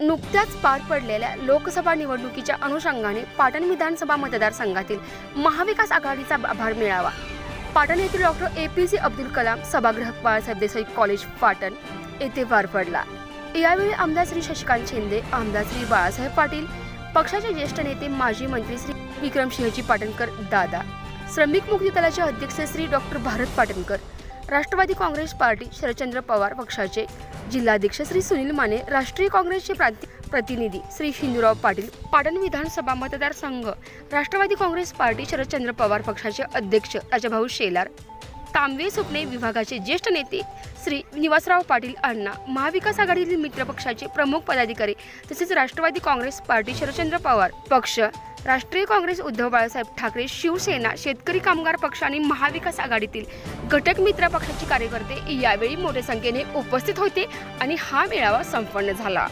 नुकत्याच पार पडलेल्या लोकसभा निवडणुकीच्या अनुषंगाने पाटण विधानसभा मतदारसंघातील महाविकास आघाडीचा आभार मिळावा. पाटण येथील डॉक्टर ए पी जे अब्दुल कलाम सभागृह बाळासाहेब देसाई कॉलेज पाटण येथे पार पडला. यावेळी आमदार श्री शशिकांत शिंदे आमदार श्री बाळासाहेब पाटील पक्षाचे ज्येष्ठ नेते माजी मंत्री श्री विक्रमसिंहजी पाटणकर दादा श्रमिक मुक्ती दलाचे अध्यक्ष Shri doctor Bharat Patankar Rashtravadi Congress party Sharadchandra Pawar पक्षाचे. जिल्हाध्यक्ष श्री सुनील माने राष्ट्रीय काँग्रेसचे प्रांत- प्रतिनिधी श्री शिंदूराव पाटील पाटण विधानसभा मतदारसंघ. राष्ट्रवादी काँग्रेस पार्टी शरदचंद्र पवार पक्षाचे अध्यक्ष राजाभाऊ शेलार. तांबे सुपणे विभागाचे ज्येष्ठ नेते श्री निवासराव पाटील अण्णा. महाविकास आघाडीतील मित्र पक्षाचे प्रमुख पदाधिकारी तसेच राष्ट्रवादी काँग्रेस पार्टी शरदचंद्र पवार पक्ष. राष्ट्रीय काँग्रेस उद्धव बाळासाहेब ठाकरे शिवसेना शेतकरी कामगार पक्ष आणि महाविकास आघाडीतील घटक मित्र पक्षाचे कार्यकर्ते यावेळी मोठ्या संख्येने उपस्थित होते आणि हा मेळावा संपन्न झाला.